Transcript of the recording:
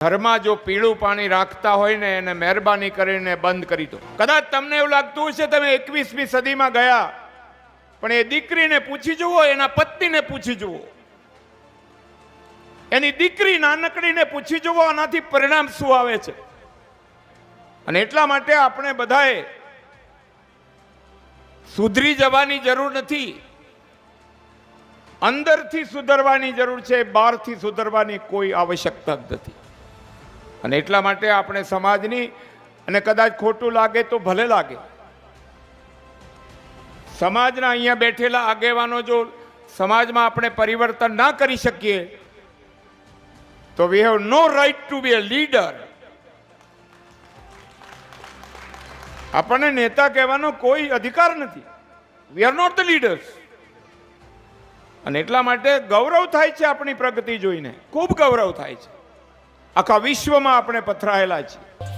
ઘરમાં જો પીળું પાણી રાખતા હોય ને એને મહેરબાની કરીને બંધ કરી દો. કદાચ તમને એવું લાગતું હશે તમે એકવીસમી સદીમાં ગયા, પણ એ દીકરીને પૂછી જુઓ, એના પત્નીને પૂછી જુઓ. એની દીકરી નાનકડીને પૂછી જુઓ, આનાથી પરિણામ શું આવે છે? અને એટલા માટે આપણે બધાએ સુધરી જવાની જરૂર નથી. અંદરથી સુધરવાની જરૂર છે, બહારથી સુધરવાની કોઈ આવશ્યકતા જ નથી. અને એટલા માટે આપણે સમાજની અને કદાચ ખોટું લાગે તો ભલે લાગે. સમાજના અહીંયા બેઠેલા આગેવાનો જો સમાજમાં આપણે પરિવર્તન ના કરી શકીએ, તો we have no right to be a leader આપણને નેતા કહેવાનો કોઈ અધિકાર નથી. We are not the leaders અને એટલા માટે ગૌરવ થાય છે આપણી પ્રગતિ જોઈને. ખૂબ ગૌરવ થાય છે. આખા વિશ્વમાં આપણે પથરાયેલા છીએ.